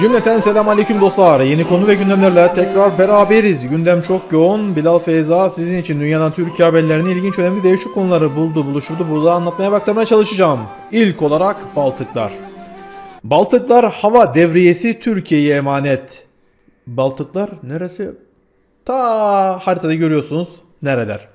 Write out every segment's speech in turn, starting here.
Cümleten selam aleyküm dostlar. Yeni konu ve gündemlerle tekrar beraberiz. Gündem çok yoğun. Bilal Feyza sizin için dünyadan Türkiye haberlerini ilginç önemli değişik konuları buldu, buluşturdu. Burada anlatmaya bakmaya çalışacağım. İlk olarak Baltıklar. Baltıklar hava devriyesi Türkiye'ye emanet. Baltıklar neresi? Ta haritada görüyorsunuz nereler.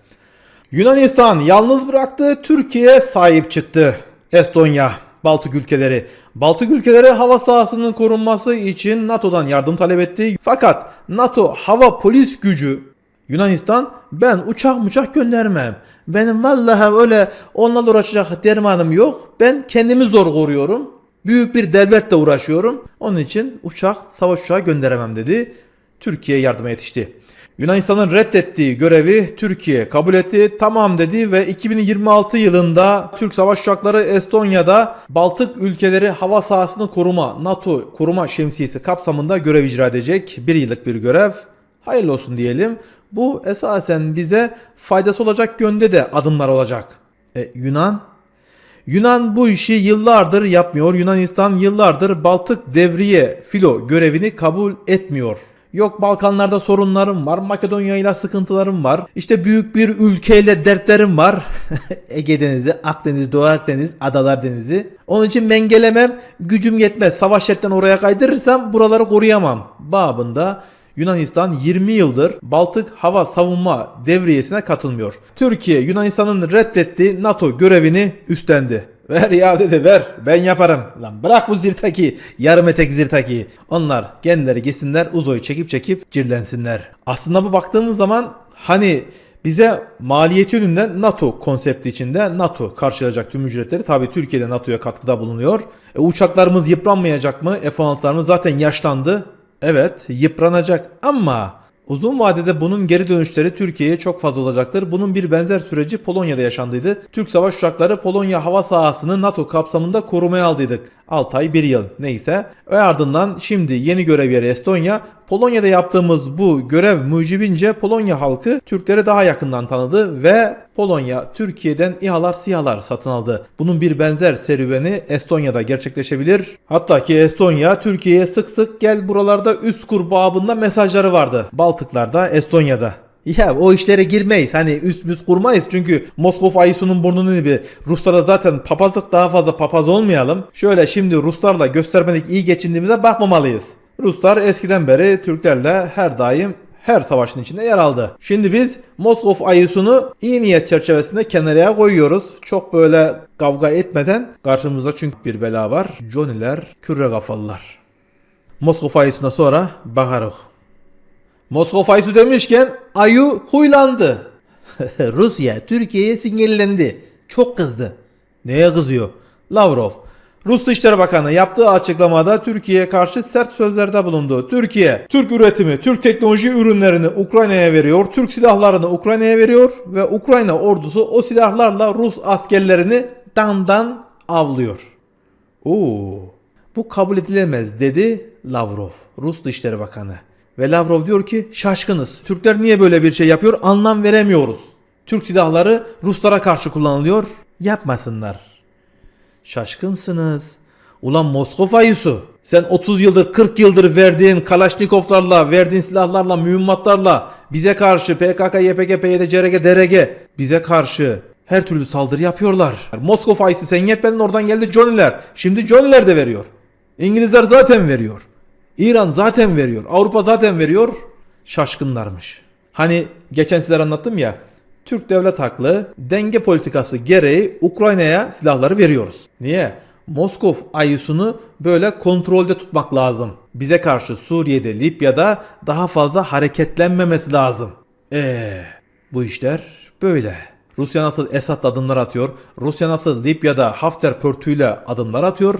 Yunanistan yalnız bıraktı, Türkiye sahip çıktı. Estonya, Baltık ülkeleri. Baltık ülkeleri hava sahasının korunması için NATO'dan yardım talep etti. Fakat NATO hava polis gücü Yunanistan ben uçak uçak göndermem. Benim vallahi öyle onlarla uğraşacak dermanım yok. Ben kendimi zor koruyorum. Büyük bir devletle uğraşıyorum. Onun için uçak, savaş uçağı gönderemem dedi. Türkiye yardıma yetişti. Yunanistan'ın reddettiği görevi Türkiye kabul etti. Tamam dedi ve 2026 yılında Türk savaş uçakları Estonya'da Baltık ülkeleri hava sahasını koruma NATO koruma şemsiyesi kapsamında görev icra edecek. Bir yıllık bir görev. Hayırlı olsun diyelim. Bu esasen bize faydası olacak yönde de adımlar olacak. E, Yunan Yunan bu işi yıllardır yapmıyor. Yunanistan yıllardır Baltık devriye filo görevini kabul etmiyor. Yok Balkanlarda sorunlarım var. Makedonya ile sıkıntılarım var. İşte büyük bir ülkeyle dertlerim var. Ege Denizi, Akdeniz, Doğu Akdeniz, Adalar Denizi. Onun için ben gelemem. Gücüm yetmez. Savaş jetten oraya kaydırırsam buraları koruyamam. Babında Yunanistan 20 yıldır Baltık hava savunma devriyesine katılmıyor. Türkiye Yunanistan'ın reddettiği NATO görevini üstlendi. Ver ya dedi ver ben yaparım. Lan bırak bu zirtaki yarım etek zirtaki. Onlar kendileri gitsinler uzoyu çekip çekip cirlensinler. Aslında bu baktığımız zaman hani bize maliyeti yönünden NATO konsepti içinde NATO karşılayacak tüm ücretleri. Tabi Türkiye'de NATO'ya katkıda bulunuyor. E, uçaklarımız yıpranmayacak mı? F-16'larımız zaten yaşlandı. Evet yıpranacak ama uzun vadede bunun geri dönüşleri Türkiye'ye çok fazla olacaktır. Bunun bir benzer süreci Polonya'da yaşandıydı. Türk savaş uçakları Polonya hava sahasını NATO kapsamında korumaya aldıydık. 6 ay 1 yıl neyse. Ve ardından şimdi yeni görev yeri Estonya. Polonya'da yaptığımız bu görev mucibince Polonya halkı Türkleri daha yakından tanıdı ve Polonya Türkiye'den İHA'lar SİHA'lar satın aldı. Bunun bir benzer serüveni Estonya'da gerçekleşebilir. Hatta ki Estonya Türkiye'ye sık sık gel buralarda üst kur babında mesajları vardı. Baltıklarda Estonya'da. Ya o işlere girmeyiz. Hani üst müst kurmayız. Çünkü Moskova Aysu'nun burnunun gibi. Ruslara zaten papazlık daha fazla papaz olmayalım. Şöyle şimdi Ruslarla göstermelik iyi geçindiğimize bakmamalıyız. Ruslar eskiden beri Türklerle her daim her savaşın içinde yer aldı. Şimdi biz Moskov ayısını iyi niyet çerçevesinde kenaraya koyuyoruz. Çok böyle kavga etmeden karşımızda çünkü bir bela var. Johnny'ler, küre kafalılar. Moskov ayısına sonra bakarız. Moskova ayısı demişken Ayu huylandı. Rusya Türkiye'ye sinyallendi. Çok kızdı. Neye kızıyor? Lavrov. Rus Dışişleri Bakanı yaptığı açıklamada Türkiye'ye karşı sert sözlerde bulundu. Türkiye, Türk üretimi, Türk teknoloji ürünlerini Ukrayna'ya veriyor, Türk silahlarını Ukrayna'ya veriyor ve Ukrayna ordusu o silahlarla Rus askerlerini dandan avlıyor. Oo, bu kabul edilemez dedi Lavrov, Rus Dışişleri Bakanı. Ve Lavrov diyor ki şaşkınız. Türkler niye böyle bir şey yapıyor anlam veremiyoruz. Türk silahları Ruslara karşı kullanılıyor. Yapmasınlar. Şaşkınsınız. Ulan Moskova ayısı. Sen 30 yıldır 40 yıldır verdiğin Kalaşnikovlarla, verdiğin silahlarla, mühimmatlarla bize karşı PKK, YPG, PYD, CRG, DRG bize karşı her türlü saldırı yapıyorlar. Moskova ayısı sen yetmedin oradan geldi Johnny'ler. Şimdi Johnny'ler de veriyor. İngilizler zaten veriyor. İran zaten veriyor. Avrupa zaten veriyor. Şaşkınlarmış. Hani geçen sizlere anlattım ya. Türk devlet haklı denge politikası gereği Ukrayna'ya silahları veriyoruz. Niye? Moskov ayısını böyle kontrolde tutmak lazım. Bize karşı Suriye'de, Libya'da daha fazla hareketlenmemesi lazım. Eee bu işler böyle. Rusya nasıl Esad adımlar atıyor? Rusya nasıl Libya'da Hafter pörtüyle adımlar atıyor?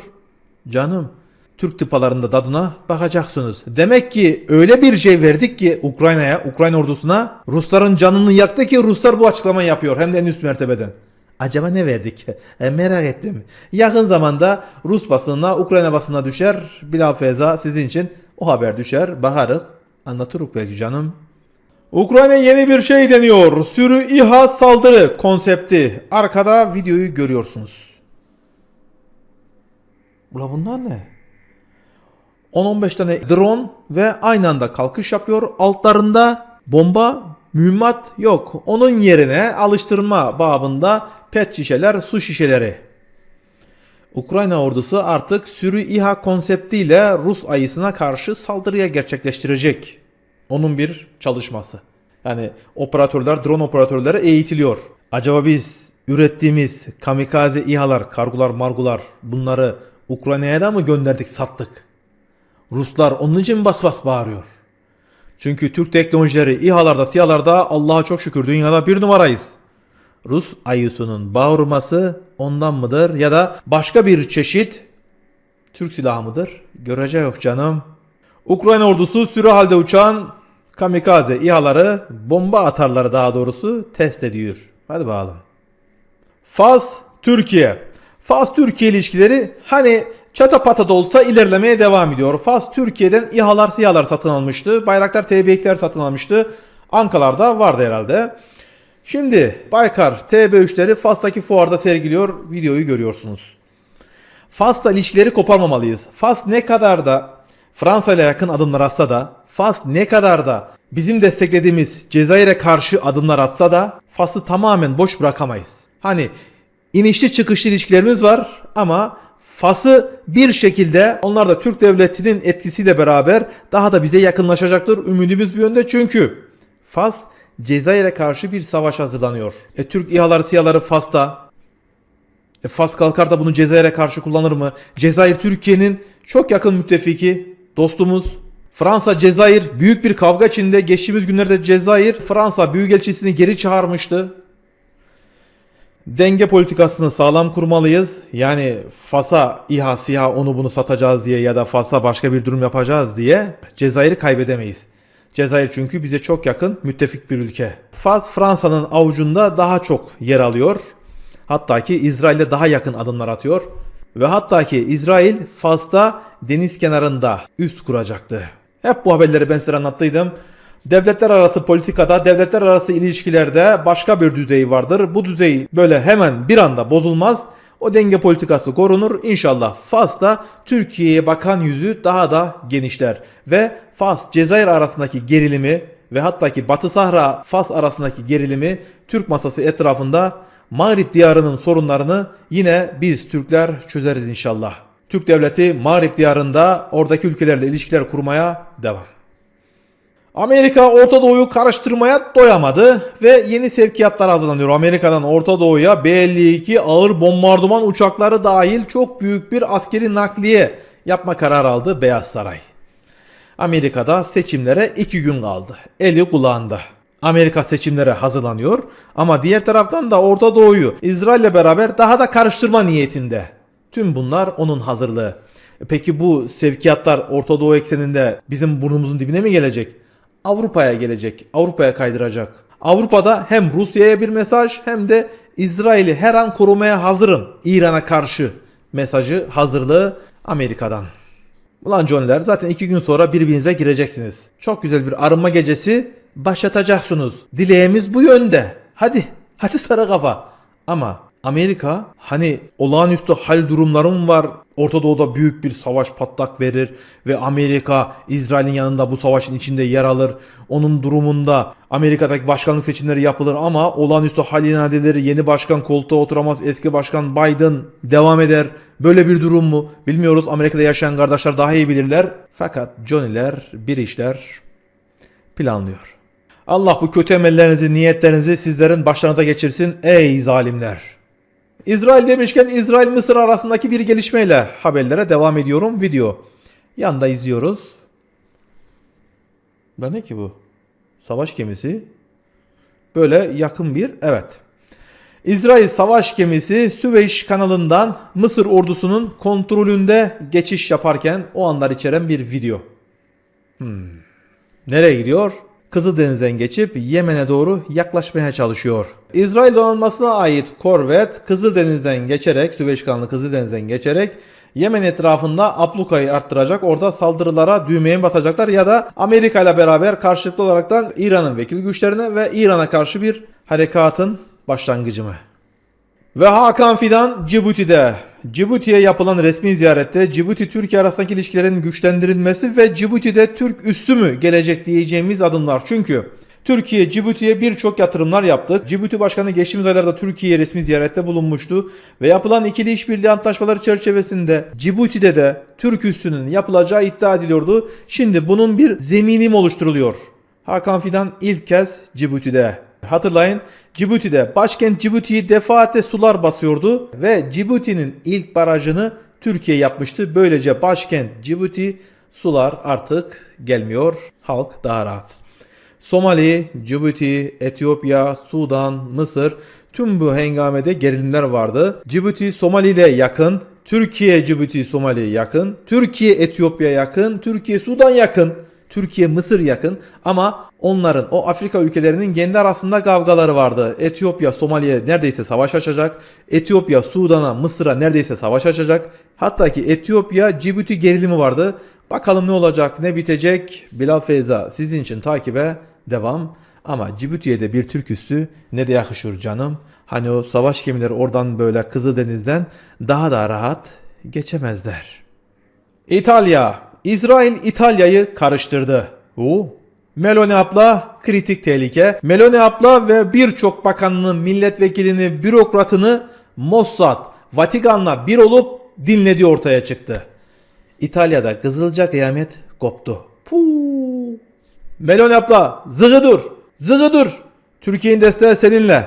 Canım Türk tıpalarında dadına bakacaksınız. Demek ki öyle bir şey verdik ki Ukrayna'ya, Ukrayna ordusuna Rusların canını yaktı ki Ruslar bu açıklamayı yapıyor hem de en üst mertebeden. Acaba ne verdik? E, merak ettim. Yakın zamanda Rus basınına, Ukrayna basınına düşer. Bilal Feza sizin için o haber düşer. Bakarız. Anlatırız belki canım. Ukrayna yeni bir şey deniyor. Sürü İHA saldırı konsepti. Arkada videoyu görüyorsunuz. Ula bunlar ne? 10-15 tane drone ve aynı anda kalkış yapıyor. Altlarında bomba, mühimmat yok. Onun yerine alıştırma babında pet şişeler, su şişeleri. Ukrayna ordusu artık sürü İHA konseptiyle Rus ayısına karşı saldırıya gerçekleştirecek. Onun bir çalışması. Yani operatörler, drone operatörleri eğitiliyor. Acaba biz ürettiğimiz kamikaze İHA'lar, kargular, margular bunları Ukrayna'ya da mı gönderdik, sattık? Ruslar onun için bas bas bağırıyor? Çünkü Türk teknolojileri İHA'larda, SİHA'larda Allah'a çok şükür dünyada bir numarayız. Rus ayısının bağırması ondan mıdır ya da başka bir çeşit Türk silahı mıdır? Görece yok canım. Ukrayna ordusu sürü halde uçan kamikaze İHA'ları bomba atarları daha doğrusu test ediyor. Hadi bakalım. Fas Türkiye. Fas Türkiye ilişkileri hani çatapata da olsa ilerlemeye devam ediyor. Fas Türkiye'den İHA'lar SİHA'lar satın almıştı. Bayraktar TB2'ler satın almıştı. Ankalar'da vardı herhalde. Şimdi Baykar TB3'leri Fas'taki fuarda sergiliyor. Videoyu görüyorsunuz. Fas'la ilişkileri koparmamalıyız. Fas ne kadar da Fransa ile yakın adımlar atsa da Fas ne kadar da bizim desteklediğimiz Cezayir'e karşı adımlar atsa da Fas'ı tamamen boş bırakamayız. Hani inişli çıkışlı ilişkilerimiz var ama Fas'ı bir şekilde onlar da Türk devletinin etkisiyle beraber daha da bize yakınlaşacaktır. Ümidimiz bir yönde çünkü Fas Cezayir'e karşı bir savaş hazırlanıyor. E, Türk İHA'ları SİHA'ları Fas'ta. E, Fas kalkar da bunu Cezayir'e karşı kullanır mı? Cezayir Türkiye'nin çok yakın müttefiki, dostumuz. Fransa Cezayir büyük bir kavga içinde geçtiğimiz günlerde Cezayir Fransa Büyükelçisini geri çağırmıştı. Denge politikasını sağlam kurmalıyız. Yani Fas'a İHA, SİHA onu bunu satacağız diye ya da Fas'a başka bir durum yapacağız diye Cezayir'i kaybedemeyiz. Cezayir çünkü bize çok yakın müttefik bir ülke. Fas Fransa'nın avucunda daha çok yer alıyor. Hatta ki İsrail'e daha yakın adımlar atıyor. Ve hatta ki İsrail Fas'ta deniz kenarında üst kuracaktı. Hep bu haberleri ben size anlattıydım. Devletler arası politikada, devletler arası ilişkilerde başka bir düzey vardır. Bu düzey böyle hemen bir anda bozulmaz. O denge politikası korunur. İnşallah Fas'ta Türkiye'ye bakan yüzü daha da genişler. Ve Fas Cezayir arasındaki gerilimi ve hatta ki Batı Sahra Fas arasındaki gerilimi Türk masası etrafında Mağrip diyarının sorunlarını yine biz Türkler çözeriz inşallah. Türk devleti Mağrip diyarında oradaki ülkelerle ilişkiler kurmaya devam. Amerika Orta Doğu'yu karıştırmaya doyamadı ve yeni sevkiyatlar hazırlanıyor. Amerika'dan Orta Doğu'ya B-52 ağır bombardıman uçakları dahil çok büyük bir askeri nakliye yapma kararı aldı Beyaz Saray. Amerika'da seçimlere iki gün kaldı. Eli kulağında. Amerika seçimlere hazırlanıyor ama diğer taraftan da Orta Doğu'yu İsrail'le beraber daha da karıştırma niyetinde. Tüm bunlar onun hazırlığı. E Peki bu sevkiyatlar Orta Doğu ekseninde bizim burnumuzun dibine mi gelecek? Avrupa'ya gelecek. Avrupa'ya kaydıracak. Avrupa'da hem Rusya'ya bir mesaj hem de İsrail'i her an korumaya hazırım. İran'a karşı mesajı hazırlığı Amerika'dan. Ulan Johnny'ler zaten iki gün sonra birbirinize gireceksiniz. Çok güzel bir arınma gecesi başlatacaksınız. Dileğimiz bu yönde. Hadi, hadi sarı kafa. Ama Amerika hani olağanüstü hal durumlarım var. Orta Doğu'da büyük bir savaş patlak verir ve Amerika İsrail'in yanında bu savaşın içinde yer alır. Onun durumunda Amerika'daki başkanlık seçimleri yapılır ama olağanüstü hal inadeleri yeni başkan koltuğa oturamaz. Eski başkan Biden devam eder. Böyle bir durum mu? Bilmiyoruz. Amerika'da yaşayan kardeşler daha iyi bilirler. Fakat Johnny'ler bir işler planlıyor. Allah bu kötü emellerinizi, niyetlerinizi sizlerin başlarınıza geçirsin ey zalimler. İsrail demişken İsrail Mısır arasındaki bir gelişmeyle haberlere devam ediyorum video. Yanda izliyoruz. Da ne ki bu? Savaş gemisi. Böyle yakın bir evet. İsrail savaş gemisi Süveyş kanalından Mısır ordusunun kontrolünde geçiş yaparken o anlar içeren bir video. Hmm. Nereye gidiyor? Kızıldeniz'den geçip Yemen'e doğru yaklaşmaya çalışıyor. İsrail donanmasına ait korvet Kızıldeniz'den geçerek, Süveyş kanalı Kızıldeniz'den geçerek Yemen etrafında ablukayı arttıracak. Orada saldırılara düğmeye basacaklar ya da Amerika ile beraber karşılıklı olaraktan İran'ın vekil güçlerine ve İran'a karşı bir harekatın başlangıcı mı? Ve Hakan Fidan Cibuti'de. Cibuti'ye yapılan resmi ziyarette Cibuti-Türkiye arasındaki ilişkilerin güçlendirilmesi ve Cibuti'de Türk üssü mü gelecek diyeceğimiz adımlar. Çünkü Türkiye Cibuti'ye birçok yatırımlar yaptık. Cibuti Başkanı geçtiğimiz aylarda Türkiye'ye resmi ziyarette bulunmuştu ve yapılan ikili işbirliği antlaşmaları çerçevesinde Cibuti'de de Türk üssünün yapılacağı iddia ediliyordu. Şimdi bunun bir zemini mi oluşturuluyor? Hakan Fidan ilk kez Cibuti'de. Hatırlayın Cibuti'de başkent Cibuti'yi defaatle sular basıyordu ve Cibuti'nin ilk barajını Türkiye yapmıştı. Böylece başkent Cibuti sular artık gelmiyor. Halk daha rahat. Somali, Cibuti, Etiyopya, Sudan, Mısır tüm bu hengamede gerilimler vardı. Cibuti Somali ile yakın, Türkiye Cibuti Somali yakın, Türkiye Etiyopya yakın, Türkiye Sudan yakın. Türkiye Mısır yakın ama onların o Afrika ülkelerinin kendi arasında kavgaları vardı. Etiyopya Somali'ye neredeyse savaş açacak. Etiyopya Sudan'a Mısır'a neredeyse savaş açacak. Hatta ki Etiyopya Cibuti gerilimi vardı. Bakalım ne olacak ne bitecek. Bilal Feyza sizin için takibe devam. Ama Cibuti'ye de bir Türk üssü ne de yakışır canım. Hani o savaş gemileri oradan böyle Kızıldeniz'den daha da rahat geçemezler. İtalya. İsrail İtalya'yı karıştırdı. Oo. Meloni abla kritik tehlike. Meloni abla ve birçok bakanını, milletvekilini, bürokratını Mossad, Vatikan'la bir olup dinlediği ortaya çıktı. İtalya'da Kızılca kıyamet koptu. Puu. Meloni abla zıgı dur. Zıgı dur. Türkiye'nin desteği seninle.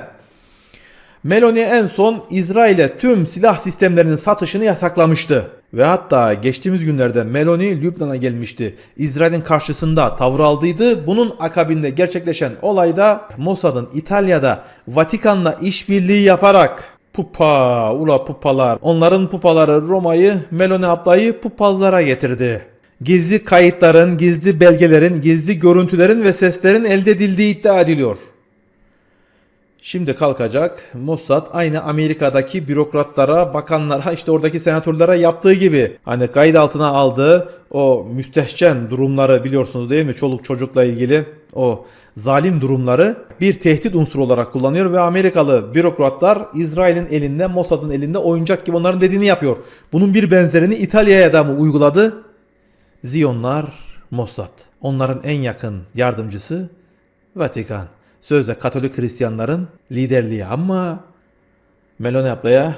Meloni en son İsrail'e tüm silah sistemlerinin satışını yasaklamıştı. Ve hatta geçtiğimiz günlerde Meloni Lübnan'a gelmişti. İsrail'in karşısında tavır aldıydı. Bunun akabinde gerçekleşen olayda Mossad'ın İtalya'da Vatikan'la işbirliği yaparak pupa ula pupalar onların pupaları Roma'yı Meloni ablayı pupazlara getirdi. Gizli kayıtların, gizli belgelerin, gizli görüntülerin ve seslerin elde edildiği iddia ediliyor. Şimdi kalkacak Mossad aynı Amerika'daki bürokratlara, bakanlara, işte oradaki senatörlere yaptığı gibi hani kayıt altına aldığı o müstehcen durumları biliyorsunuz değil mi? Çoluk çocukla ilgili o zalim durumları bir tehdit unsuru olarak kullanıyor ve Amerikalı bürokratlar İsrail'in elinde, Mossad'ın elinde oyuncak gibi onların dediğini yapıyor. Bunun bir benzerini İtalya'ya da mı uyguladı? Ziyonlar Mossad. Onların en yakın yardımcısı Vatikan. Sözde Katolik Hristiyanların liderliği ama Meloni ablaya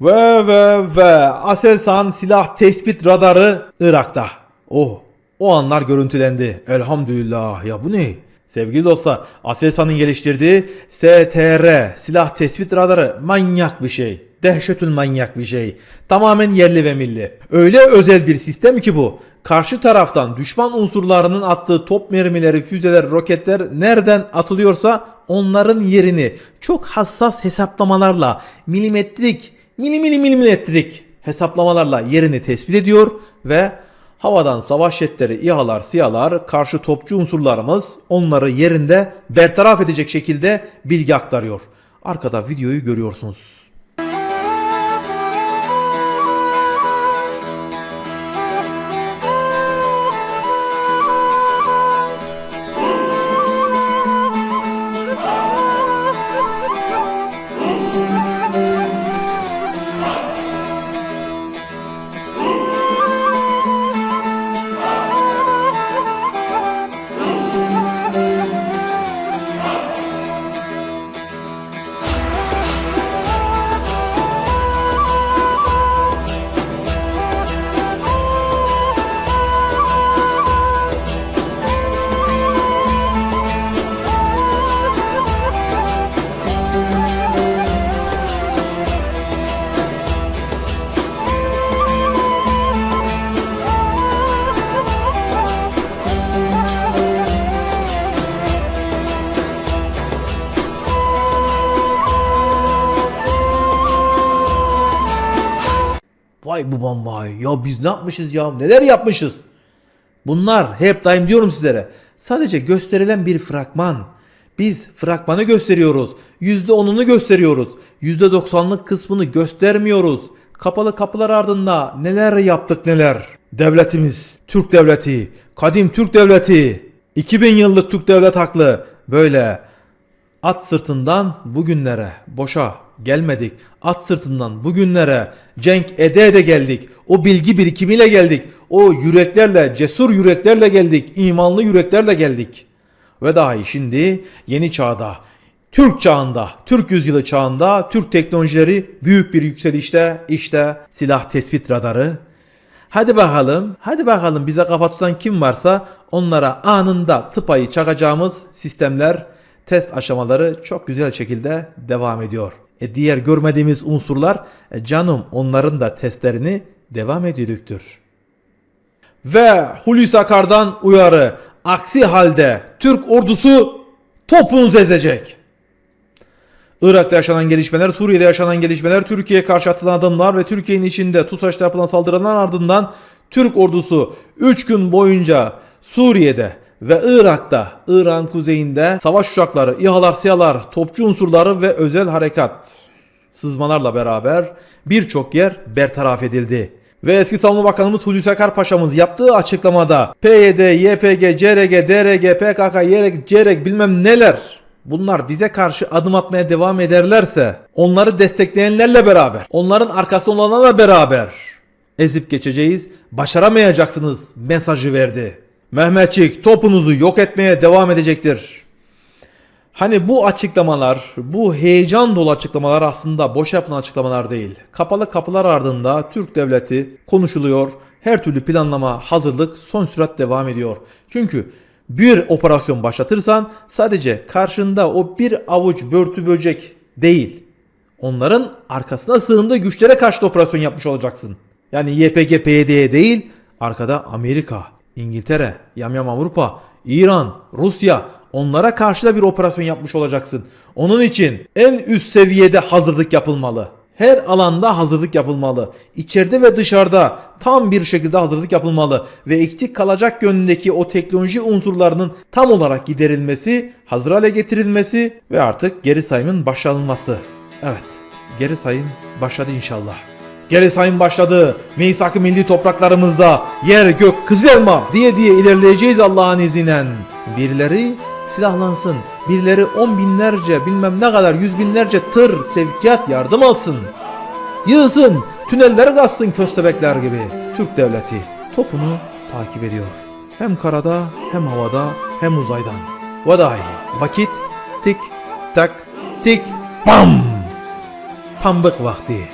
ve ve ve Aselsan silah tespit radarı Irak'ta. Oh o anlar görüntülendi. Elhamdülillah ya bu ne? Sevgili dostlar Aselsan'ın geliştirdiği STR silah tespit radarı manyak bir şey. Dehşetül manyak bir şey. Tamamen yerli ve milli. Öyle özel bir sistem ki bu. Karşı taraftan düşman unsurlarının attığı top mermileri, füzeler, roketler nereden atılıyorsa onların yerini çok hassas hesaplamalarla milimetrik, mili mili milimetrik hesaplamalarla yerini tespit ediyor ve havadan savaş jetleri, İHA'lar, SİHA'lar, karşı topçu unsurlarımız onları yerinde bertaraf edecek şekilde bilgi aktarıyor. Arkada videoyu görüyorsunuz. Vay babam vay ya biz ne yapmışız ya neler yapmışız. Bunlar hep daim diyorum sizlere sadece gösterilen bir fragman. Biz fragmanı gösteriyoruz. %10'unu gösteriyoruz. %90'lık kısmını göstermiyoruz. Kapalı kapılar ardında neler yaptık neler. Devletimiz, Türk devleti, kadim Türk devleti, 2000 yıllık Türk devlet haklı. Böyle At sırtından bugünlere boşa gelmedik. At sırtından bugünlere cenk ede ede geldik. O bilgi birikimiyle geldik. O yüreklerle, cesur yüreklerle geldik. imanlı yüreklerle geldik. Ve dahi şimdi yeni çağda, Türk çağında, Türk yüzyılı çağında Türk teknolojileri büyük bir yükselişte işte silah tespit radarı. Hadi bakalım, hadi bakalım bize kafa tutan kim varsa onlara anında tıpayı çakacağımız sistemler, test aşamaları çok güzel şekilde devam ediyor. E diğer görmediğimiz unsurlar e canım onların da testlerini devam ediyorduktur. Ve Hulusi Akar'dan uyarı. Aksi halde Türk ordusu topunuzu ezecek. Irak'ta yaşanan gelişmeler, Suriye'de yaşanan gelişmeler, Türkiye'ye karşı atılan adımlar ve Türkiye'nin içinde TUSAŞ'ta yapılan saldırıların ardından Türk ordusu 3 gün boyunca Suriye'de ve Irak'ta, İran kuzeyinde savaş uçakları, İHA'lar, SİHA'lar, topçu unsurları ve özel harekat sızmalarla beraber birçok yer bertaraf edildi. Ve eski savunma bakanımız Hulusi Akar Paşa'mız yaptığı açıklamada PYD, YPG, CRG, DRG, PKK, YRG, CRG bilmem neler bunlar bize karşı adım atmaya devam ederlerse onları destekleyenlerle beraber, onların arkasında olanlarla beraber ezip geçeceğiz, başaramayacaksınız mesajı verdi. Mehmetçik topunuzu yok etmeye devam edecektir. Hani bu açıklamalar, bu heyecan dolu açıklamalar aslında boş yapılan açıklamalar değil. Kapalı kapılar ardında Türk devleti konuşuluyor. Her türlü planlama, hazırlık son sürat devam ediyor. Çünkü bir operasyon başlatırsan sadece karşında o bir avuç börtü böcek değil. Onların arkasına sığındığı güçlere karşı da operasyon yapmış olacaksın. Yani YPG, PYD'ye değil, arkada Amerika, İngiltere, Yamyam Avrupa, İran, Rusya onlara karşı da bir operasyon yapmış olacaksın. Onun için en üst seviyede hazırlık yapılmalı. Her alanda hazırlık yapılmalı. İçeride ve dışarıda tam bir şekilde hazırlık yapılmalı ve eksik kalacak yönündeki o teknoloji unsurlarının tam olarak giderilmesi, hazır hale getirilmesi ve artık geri sayımın başlanılması. Evet, geri sayım başladı inşallah. Geri sayım başladı. Misak-ı milli topraklarımızda yer gök kızılma diye diye ilerleyeceğiz Allah'ın izniyle. Birileri silahlansın. Birileri on binlerce bilmem ne kadar yüz binlerce tır sevkiyat yardım alsın. Yığsın, tüneller kazsın köstebekler gibi. Türk devleti topunu takip ediyor. Hem karada hem havada hem uzaydan. Vaday vakit tik tak tik bam. Pambık vakti.